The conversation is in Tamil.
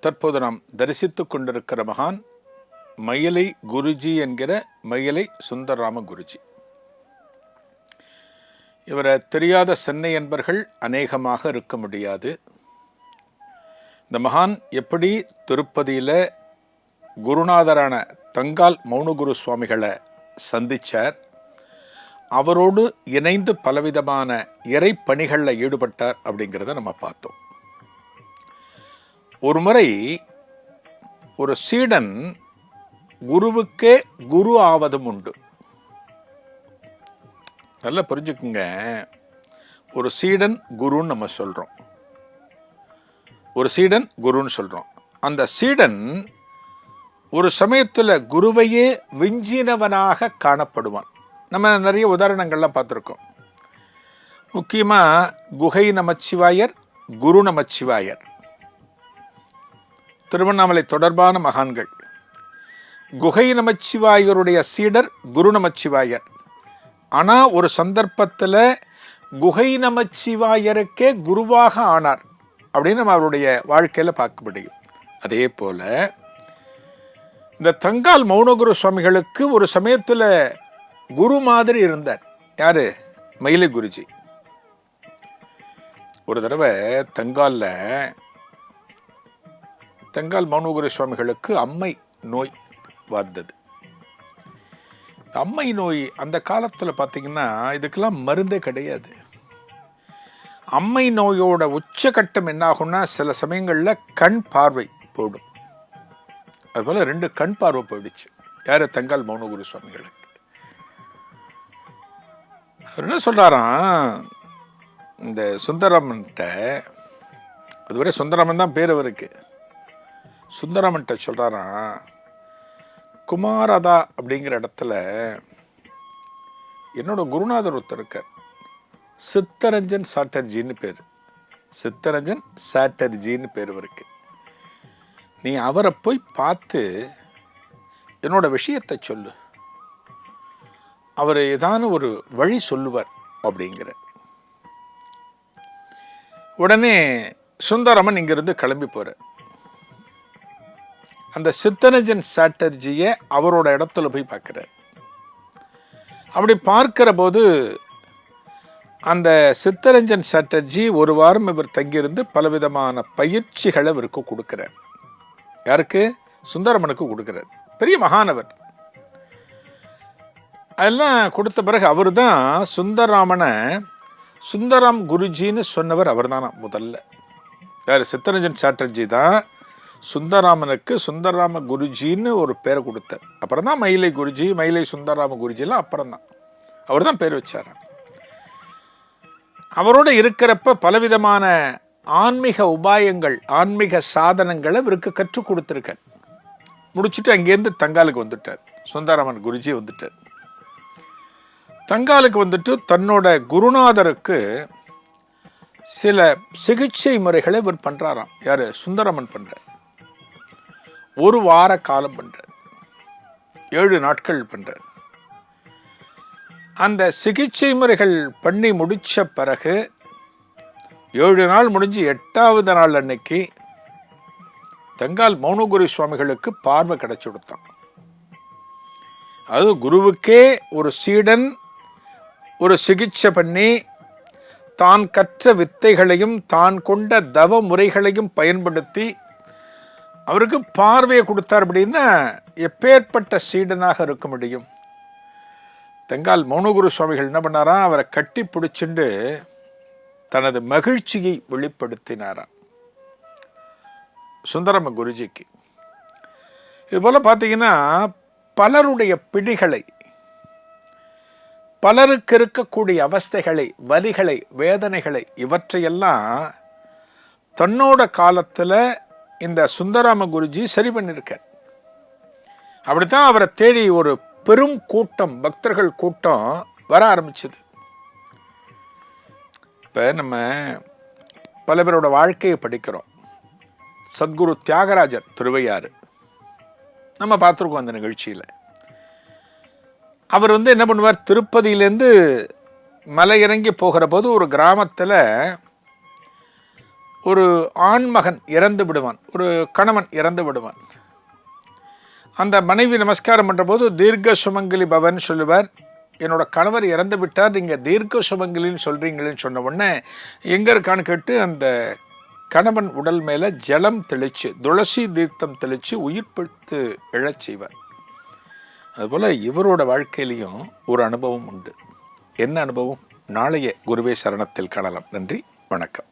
தற்போது நாம் தரிசித்துக் கொண்டிருக்கிற மகான் மயிலை குருஜி என்கிற மயிலை சுந்தரராம குருஜி. இவரை தெரியாத சென்னை என்பர்கள் அநேகமாக இருக்க முடியாது. இந்த மகான் எப்படி திருப்பதியில் குருநாதரான தங்கால் மௌனகுரு சுவாமிகளை சந்திச்சார்? அவரோடு இணைந்து பலவிதமான இறை பணிகளில் ஈடுபட்டார் அப்படிங்கிறத நம்ம பார்த்தோம். ஒரு முறை ஒரு சீடன் குருவுக்கே குரு ஆவதும் உண்டு. நல்லா புரிஞ்சுக்குங்க. ஒரு சீடன் குருன்னு நம்ம சொல்கிறோம் ஒரு சீடன் குருன்னு சொல்கிறோம் அந்த சீடன் ஒரு சமயத்தில் குருவையே விஞ்சினவனாக காணப்படுவான். நம்ம நிறைய உதாரணங்கள்லாம் பார்த்துருக்கோம். முக்கியமாக குகை நமச்சிவாயர் குரு நமச்சிவாயர். திருவண்ணாமலை தொடர்பான மகான்கள். குகை நமச்சிவாயருடைய சீடர் குரு நமச்சிவாயர். ஆனால் ஒரு சந்தர்ப்பத்தில் குகை நமச்சிவாயருக்கே குருவாக ஆனார் அப்படின்னு நம்ம அவருடைய வாழ்க்கையில் பார்க்க முடியும். அதே போல் இந்த தங்கால் மௌனகுரு சுவாமிகளுக்கு ஒரு சமயத்தில் குரு மாதிரி இருந்தார். யார்? மயிலை குருஜி ஒரு தடவை தங்காலில் தெங்கால் மனோகர சுவாமிகளுக்கு அம்மை நோய் வந்தது. அம்மை நோய் அந்த காலத்தில் பார்த்தீங்கன்னா இதுக்கெல்லாம் மருந்தே கிடையாது. அம்மை நோயோட உச்சகட்டம் என்னாகும்னா சில சமயங்களில் கண் பார்வை போடும். அதுபோல் ரெண்டு கண் பார்வை போயிடுச்சு. யார்? தங்கால் மௌனகுரு சுவாமிகளுக்கு. அவர் என்ன சொல்கிறாராம் இந்த சுந்தரமன்ட்ட அதுவரை சுந்தரமன் தான் பேர் அவருக்கு சுந்தரமன்ட்ட சொல்கிறாராம் குமாரதா அப்படிங்கிற இடத்துல என்னோட குருநாதர் ஒருத்தர் இருக்கார். சித்தரஞ்சன் சாட்டர்ஜின்னு பேர். சித்தரஞ்சன் சாட்டர்ஜின்னு பேர் இவருக்கு. நீ அவரை போய் பார்த்து என்னோட விஷயத்தை சொல்லு. அவர் ஏதான ஒரு வழி சொல்லுவார் அப்படிங்கிற. உடனே சுந்தரமன் இங்கிருந்து கிளம்பி போகிறார் அந்த சித்தரஞ்சன் சாட்டர்ஜியை அவரோட இடத்துல போய் பார்க்குறார். அப்படி பார்க்கிற போது அந்த சித்தரஞ்சன் சாட்டர்ஜி ஒரு வாரம் இவர் தங்கியிருந்து பலவிதமான பயிற்சிகளை இவருக்கு கொடுக்குறார். யாருக்கு? சுந்தரமனுக்கு கொடுக்குறார். பெரிய மகானவர். அதெல்லாம் கொடுத்த பிறகு அவர் தான் சுந்தரராமனை சுந்தரம் குருஜின்னு சொன்னவர் அவர் தானா முதல்ல. யார்? சித்தரஞ்சன் சாட்டர்ஜி தான் சுந்தராமனுக்கு சுந்தரராம குருஜின்னு ஒரு பேரை கொடுத்தார். அப்புறம் தான் மயிலை குருஜி மயிலை சுந்தரராம குருஜிலாம் அப்புறம் தான் அவர் தான் பேர் வச்சார். அவரோட இருக்கிறப்ப பலவிதமான ஆன்மீக உபாயங்கள் ஆன்மீக சாதனங்களை இவருக்கு கற்றுக் கொடுத்துருக்கார். முடிச்சுட்டு அங்கேருந்து தங்காலுக்கு வந்துட்டார். சுந்தரராமன் குருஜி வந்துட்டார். தங்காலுக்கு வந்துட்டு தன்னோட குருநாதருக்கு சில சிகிச்சை முறைகளை இவர் பண்ணுறாராம் யார்? சுந்தரமன் பண்ணுறார் ஒரு வார காலம் பண்ணுறார் ஏழு நாட்கள் பண்ணுறார் அந்த சிகிச்சை முறைகள் பண்ணி முடித்த பிறகு ஏழு நாள் முடிஞ்சு எட்டாவது நாள் அன்னைக்கு தங்கால் மௌனகுரு சுவாமிகளுக்கு பார்வை கிடைச்சி கொடுத்தான். அது குருவுக்கே ஒரு சீடன் ஒரு சிகிச்சை பண்ணி தான் கற்ற வித்தைகளையும் தான் கொண்ட தவ முறைகளையும் பயன்படுத்தி அவருக்கு பார்வையை கொடுத்தார் அப்படின்னா எப்பேற்பட்ட சீடனாக இருக்க முடியும்? தெங்கால் மௌனகுரு சுவாமிகள் என்ன பண்ணாராம் அவரை கட்டி பிடிச்சிண்டு தனது மகிழ்ச்சியை வெளிப்படுத்தினாராம். சுந்தரம குருஜிக்கு. இதுபோல் பார்த்தீங்கன்னா பலருடைய பிடிகளை பலருக்கு இருக்கக்கூடிய அவஸ்தைகளை வலிகளை வேதனைகளை இவற்றையெல்லாம் தன்னோட காலத்தில் இந்த சுந்தராம குருஜி சரி பண்ணியிருக்கார். அப்படித்தான் அவரை தேடி ஒரு பெரும் கூட்டம் பக்தர்கள் கூட்டம் வர ஆரம்பிச்சது. இப்போ நம்ம பல பேரோட வாழ்க்கையை படிக்கிறோம். சத்குரு தியாகராஜர் திருவையாறு. நம்ம பார்த்துருக்கோம் அந்த நிகழ்ச்சியில். அவர் வந்து என்ன பண்ணுவார்? திருப்பதியிலேருந்து மலை இறங்கி போகிற போது ஒரு கிராமத்தில் ஒரு ஆண்மகன் இறந்து விடுவான் ஒரு கணவன் இறந்து விடுவான். அந்த மனைவி நமஸ்காரம் பண்ணுறபோது தீர்க்க சுமங்கலி பவன் சொல்லுவார். என்னோட கணவர் இறந்து விட்டார் நீங்கள் தீர்க்க சுமங்கலின்னு சொல்கிறீங்களேன்னு சொன்ன உடனே எங்கே இருக்கான்னு கேட்டு அந்த கணவன் உடல் மேலே ஜலம் தெளித்து துளசி தீர்த்தம் தெளித்து உயிர் பிடித்து எழச் செய்வார். அதுபோல் இவரோட வாழ்க்கையிலையும் ஒரு அனுபவம் உண்டு. என்ன அனுபவம்? நாளைய குருவே சரணத்தில் காணலாம். நன்றி வணக்கம்.